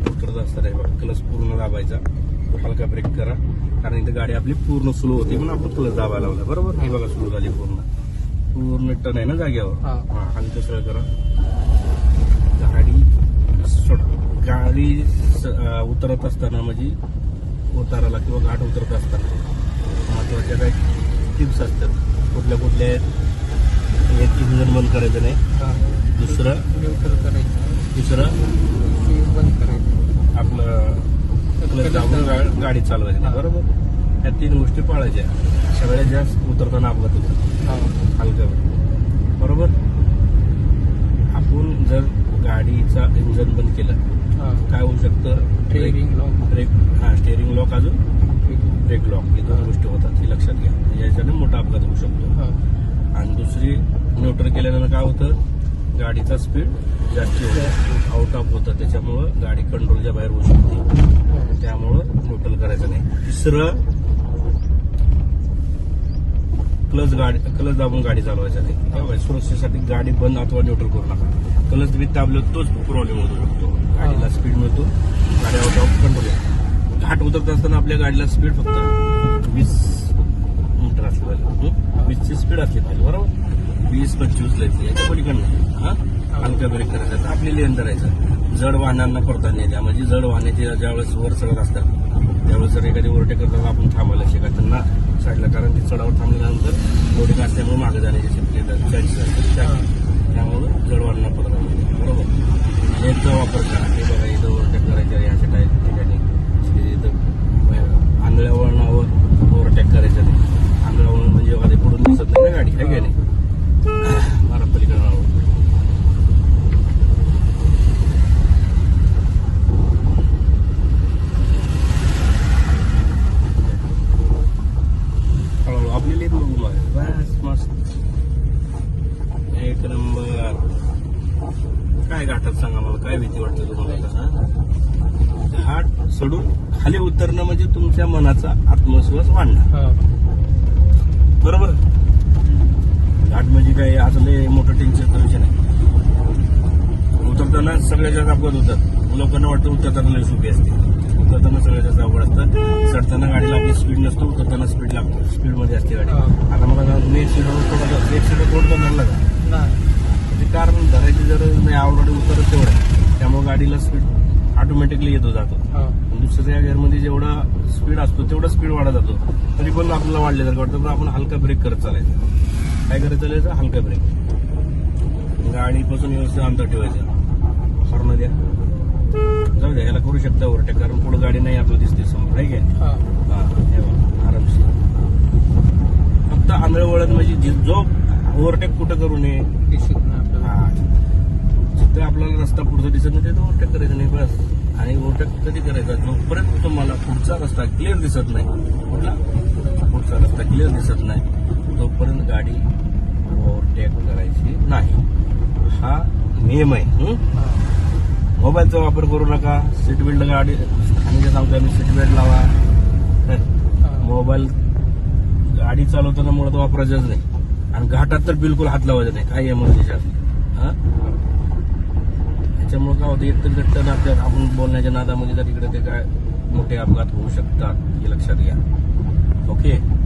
घाट उतरत असताना हे बघा. क्लच पूर्ण दाबायचा. हलका ब्रेक करा. कारण इथे गाडी आपली पूर्ण स्लो होती म्हणून आपण क्लच दाबायला लावला. बरोबर? हे बघा सुरू झाली पूर्ण. पूर्ण टन आहे ना जाग्यावर हा. हा हलकं सगळं करा. गाडी सोडा गाडी उतरत असताना म्हणजे उताराला किंवा घाट उतरत असताना महत्त्वाच्या काही टिप्स असतात. कुठल्या कुठल्या आहेत? एक इंजन बंद करायचं नाही. हा. दुसरं न्यूट्रल करायचं तिसरं ती बंद करायचं आपलं क्लच दाबून गा- गाडी चालवायची. नाही, बरोबर. या तीन गोष्टी पाळायच्या. सगळ्यात जास्त उतरताना अपघात होतात. हा. हलक्यावर बरोबर? आपण जर गाडीचा इंजन बंद केलं काय होऊ शकतं? ट्रेनिंग लॉक ब्रेक हा स्टेअरिंग लॉक अजून? ब्रेक लॉक हे दोन गोष्टी होतात. हे लक्षात घ्या. याच्याने मोठा अपघात होऊ शकतो. हा. आणि दुसरी न्यूट्रल केल्यानं काय होतं? गाडीचा स्पीड जास्त होतो. आउट ऑफ होतं. त्याच्यामुळं गाडी कंट्रोलच्या बाहेर होऊ शकते. त्यामुळं न्यूट्रल करायचं नाही. तिसरं क्लच गाडी क्लच दाबून गाडी चालवायचं नाही. सुरक्षेसाठी गाडी बंद अथवा न्यूट्रल करू नका. क्लच बी दाबलं तोच प्रॉब्लेम होतो शकतो गाडीला स्पीड मिळतो. गाडी आउट ऑफ कंट्रोल घाट उतरत असताना आपल्या गाडीला स्पीड फक्त वीस मीटर असली पाहिजे. वीसची स्पीड असली पाहिजे. बरोबर? वीस पंचवीस लायची याच्या नाही हा? हलका ब्रेक करायचा तर आपली लेन धरायचं जड वाहनांना करता द्या म्हणजे जड वाहनाचे ज्यावेळेस वर चढत असतात त्यावेळेस जर एखादी ओरटे करताना आपण थांबायला शिका त्यांना साईडला. कारण ती चढावर थांबल्यानंतर ओरटे असल्यामुळे मागे जाण्याची शक्यता त्यामुळं जड वाहनांना पडत नाही बरोबर? लेनचा वापर करा हे बघा इथं ओव्हरटेक करायचं अशा टाईप ठिकाणी की इथं आंधळ्या वळणावर ओव्हरटेक करायचं नाही आंधळ्या वळण म्हणजे एखादी पुढून दिसत नाही ना गाडी आहे की नाही मारा पलीकडे राहू. हळूहळू आपली लेन बघू मग बस मस्त एक नंबर. काय घाटात सांगा मला? काय भीती वाटते तुम्हाला? घाट सोडून खाली उतरणं म्हणजे तुमच्या मनाचा आत्मविश्वास वाढणार. बरोबर? घाट म्हणजे काय? असं लय मोठं टेन्शनचा विषय नाही. उतरताना सगळ्यात जास्त अपघात होतात. लोकांना वाटतं उतरताना लय सोपी असते. उतरताना सगळ्यात जास्त अवघड असतं चढताना गाडीला आपली स्पीड नसतो उतरताना स्पीड लागतो. स्पीडमध्ये असते गाडी. आता मला एक सीटर थोडं एक सीटर कोण पण धरला का? ते कारण धरायची गरज नाही ऑलरेडी उतरत तेवढं. त्यामुळे गाडीला स्पीड ऑटोमॅटिकली येतो जातो. दुसऱ्या गेअरमध्ये जेवढा स्पीड असतो तेवढा स्पीड वाढत जातो. तरी पण आपल्याला वाढल्यासारखं वाटतं पण आपण हलका ब्रेक करत चालायचं. काय करत चालायचं? हलका ब्रेक गाडीपासून व्यवस्थित अंतर ठेवायचं. हॉर्न द्या. जाऊ द्या याला करू शकता ओव्हरटेक कारण पुढे गाडी नाही आपल्याला दिसते समोर आहे काय हा. हा हे बघा, आरामशीर. फक्त आंधळ वळण म्हणजे जे- जो ओव्हरटेक कुठं करू नये. हा. जिथे आपल्याला रस्ता पुढचा दिसत नाही तिथे ओव्हरटेक करायचं नाही बस. आणि ओव्हरटेक कधी करायचा? जोपर्यंत तुम्हाला पुढचा रस्ता क्लिअर दिसत नाही कुठला? पुढचा रस्ता क्लिअर दिसत नाही तोपर्यंत गाडी ओव्हरटेक करायची नाही. हा नियम आहे हं? हा. मोबाईलचा वापर करू नका. सीट बेल्ट गाडी आणि जे सांगतो आम्ही सीट बेल्ट लावा. मोबाईल गाडी चालवताना मुळात वापरायचंच नाही. आणि घाटात तर बिलकुल हात लावायचा नाही. काही एमर्जन्सी असली. हा? त्याच्यामुळे काय होतं एकतर घट्ट नात्यात आपण बोलण्याच्या नादामध्ये जर इकडे ते काय मोठे अपघात होऊ शकतात हे लक्षात घ्या. ओके